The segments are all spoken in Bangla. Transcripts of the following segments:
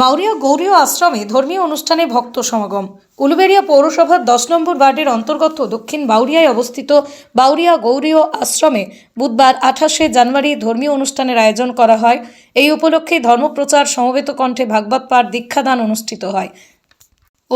বাউরিয়া গৌরীয় আশ্রমে ধর্মীয় অনুষ্ঠানে ভক্ত সমাগম। উলুবেড়িয়া পৌরসভার দশ নম্বর ওয়ার্ডের অন্তর্গত দক্ষিণ বাউরিয়ায় অবস্থিত বাউরিয়া গৌরীয় আশ্রমে বুধবার আঠাশে জানুয়ারি ধর্মীয় অনুষ্ঠানের আয়োজন করা হয়। এই উপলক্ষে ধর্মপ্রচার সমবেত কণ্ঠে ভাগবত পাঠ, দীক্ষাদান অনুষ্ঠিত হয়।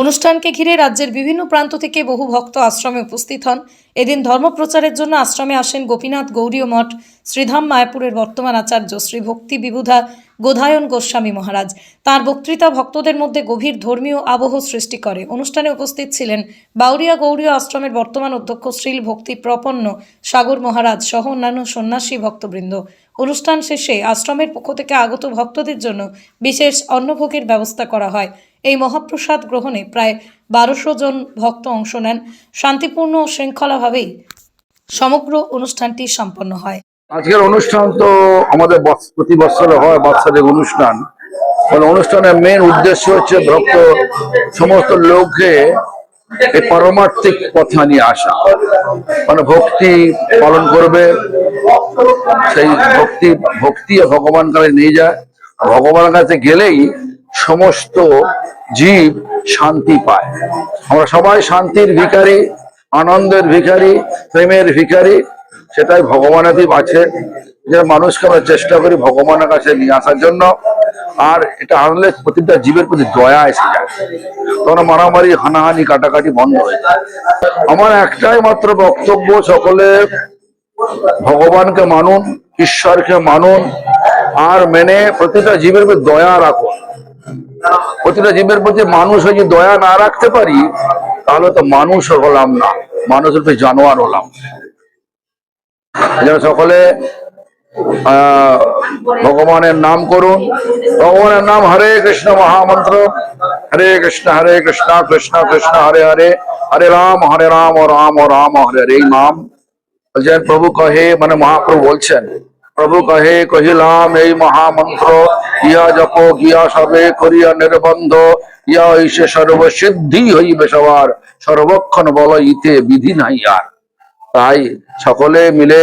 অনুষ্ঠানকে ঘিরে রাজ্যের বিভিন্ন প্রান্ত থেকে বহু ভক্ত আশ্রমে উপস্থিত হন। এদিন ধর্মপ্রচারের জন্য আশ্রমে আসেন গোপীনাথ গৌরীয় মঠ, শ্রীধাম মায়াপুরের বর্তমান আচার্য শ্রী ভক্তি বিবুধা গোধায়ন গোস্বামী মহারাজ। তার বক্তৃতা ভক্তদের মধ্যে গভীর ধর্মীয় আবহ সৃষ্টি করে। অনুষ্ঠানে উপস্থিত ছিলেন বাউরিয়া গৌরীয় আশ্রমের বর্তমান অধ্যক্ষ শ্রীল ভক্তি প্রপন্ন সাগর মহারাজ সহ অন্যান্য সন্ন্যাসী ভক্তবৃন্দ। অনুষ্ঠান শেষে আশ্রমের পক্ষ থেকে আগত ভক্তদের জন্য বিশেষ অন্নভোগের ব্যবস্থা করা হয়। এই মহাপ্রসাদ গ্রহণে প্রায় বারোশো জন ভক্ত অংশ নেন। শান্তিপূর্ণ শৃঙ্খলাভাবেই সমগ্র অনুষ্ঠানটি সম্পন্ন হয়। আজকের অনুষ্ঠান তো আমাদের প্রতি বছরে হয় বাৎসরিক অনুষ্ঠান। অনুষ্ঠানের মেন উদ্দেশ্য হচ্ছে ভক্ত সমস্ত লোককে এই পারমার্থিক কথা নিয়ে আসা। মানে ভক্তি পালন করবে, সেই ভক্তি ভক্তি ভগবান কাছে নিয়ে যায়। ভগবানের কাছে গেলেই সমস্ত জীব শান্তি পায়। আমরা সবাই শান্তির ভিখারি, আনন্দের ভিখারি, প্রেমের ভিখারি, সেটাই ভগবানের দ্বীপ আছে। যে মানুষকে আমরা চেষ্টা করি ভগবানের কাছে নিয়ে আসার জন্য। আর এটা আনলে প্রতিটা জীবের প্রতি দয়া এসে যায়। তখন মারামারি, হানাহানি, কাটাকাটি বন্ধ হয়ে যায়। আমার একটাই মাত্র বক্তব্য, সকলে ভগবানকে মানুন, ঈশ্বরকে মানুন, আর মেনে প্রতিটা জীবের প্রতি দয়া রাখুন। প্রতিটা জীবের প্রতি মানুষ হয়ে দয়া না রাখতে পারি, তাহলে তো মানুষ হলাম না। মানুষের প্রতি জানোয়ার হলাম। যেন সকলে ভগবানের নাম করুন। ভগবানের নাম হরে কৃষ্ণ মহামন্ত্র। হরে কৃষ্ণ হরে কৃষ্ণ কৃষ্ণ কৃষ্ণ, হরে হরে। হরে রাম হরে রাম রাম রাম, হরে হরে। নাম প্রভু কহে মানে মহাপ্রভু বলছেন, প্রভু কহে, কহিলাম এই মহামন্ত্র ইয়া জপ গিয়া সবে করিয়া নির্বন্ধ ইয়া হইছে সর্বসিদ্ধি হইবে সবার। সর্বক্ষণ বল ইতে বিধি নাই আর। তাই সকলে মিলে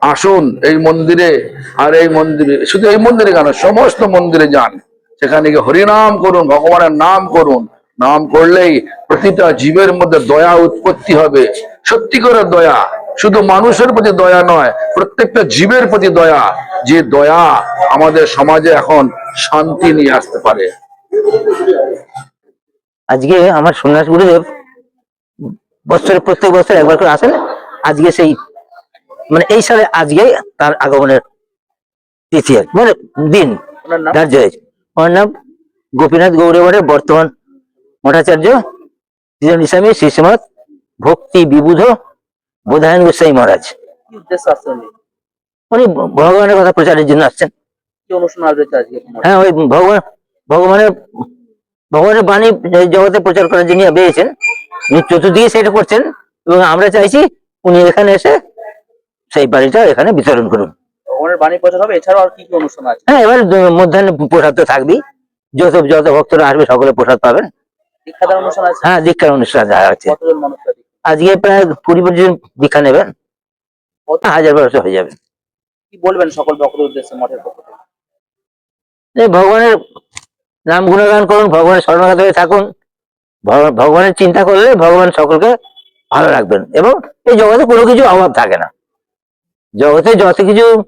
আসুন এই মন্দিরে, আর এই মন্দিরে, শুধু এই মন্দিরে কেন, সমস্ত মন্দিরে যান। সেখানে গিয়ে হরিনাম করুন, ভগবানের নাম করুন। নাম করলেই প্রতিটা জীবের মধ্যে দয়া উৎপত্তি হবে। সত্যি করে দয়া। শুধু মানুষের প্রতি দয়া নয় প্রত্যেকটা জীবের প্রতি দয়া যে দয়া আমাদের সমাজে এখন শান্তি নিয়ে আসতে পারে। আজকে আমার সন্ন্যাস গুরুদেব বছরে প্রত্যেক বছর একবার করে আসেন আজকে সেই মানে এই সালে আজকে তার আগমনের তিথি মানে দিন ধার্য হয়েছে। ওনার নাম গোপীনাথ গৌরবরের বর্তমান মঠাচার্য ইসলামী শ্রীশ্রীমৎ ভক্তি বিবুধ বোধায়ন গোস্বাই মহারাজ। উনি? ভগবানের কথা প্রচারের জন্য আসছেন। হ্যাঁ ওই ভগবান ভগবানের ভগবানের বাণী জগতে প্রচার করার জন্য বেরিয়েছেন উনি চতুর্দিকে সেটা করছেন এবং আমরা চাইছি উনি এখানে এসে সেই বাড়িটা এখানে বিতরণ করুন। ভগবানের বাণী প্রচার হবে এছাড়াও আর কি কি অনুষ্ঠান আছে? হ্যাঁ এবার মধ্যাহ্নে প্রসাদ তো থাকবেই। যত যত ভক্তরা আসবে সকলে প্রসাদ পাবেন। দীক্ষাদান অনুষ্ঠান আছে? হ্যাঁ দীক্ষার অনুষ্ঠান আছে? আজকে প্রায় কুড়ি পর্যন্ত দীক্ষা নেবেন। হাজার বারোশো হয়ে যাবে। কি বলবেন সকল ভক্তদের উদ্দেশ্যে মঠের পক্ষ থেকে? এই ভগবানের নাম গুণগান করুন ভগবানের শরণাগত হয়ে থাকুন। ভগবানের চিন্তা করলে ভগবান সকলকে ভালো রাখবেন এবং এই জগতে কোনো কিছু অভাব থাকে না। জগতে যত কিছু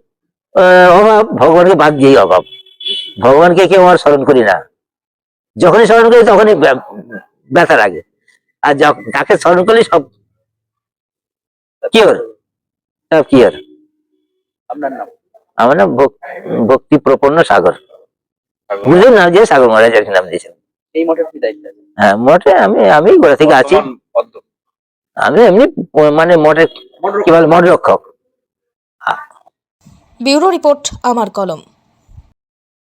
অভাব ভগবানকে বাদ দিয়েই অভাব। ভগবানকে কেউ আর স্মরণ করি না। যখনই স্মরণ করি তখনই ব্য- ব্যথা লাগে। আর যাকে স্মরণ করলে সব। কিওর সব কিওর আপনার নাম? আমার নাম ভক্তি প্রপন্ন সাগর। বুঝলেন না যে সাগর মহারাজ আর কি নাম দিয়েছেন? এই মঠের কি দায়িত্ব হ্যাঁ মঠে আমি আমি গোড়া থেকে আছি। আমি এমনি মানে মঠের কি বলে মঠ রক্ষক ব্যুরো রিপোর্ট আমার কলম।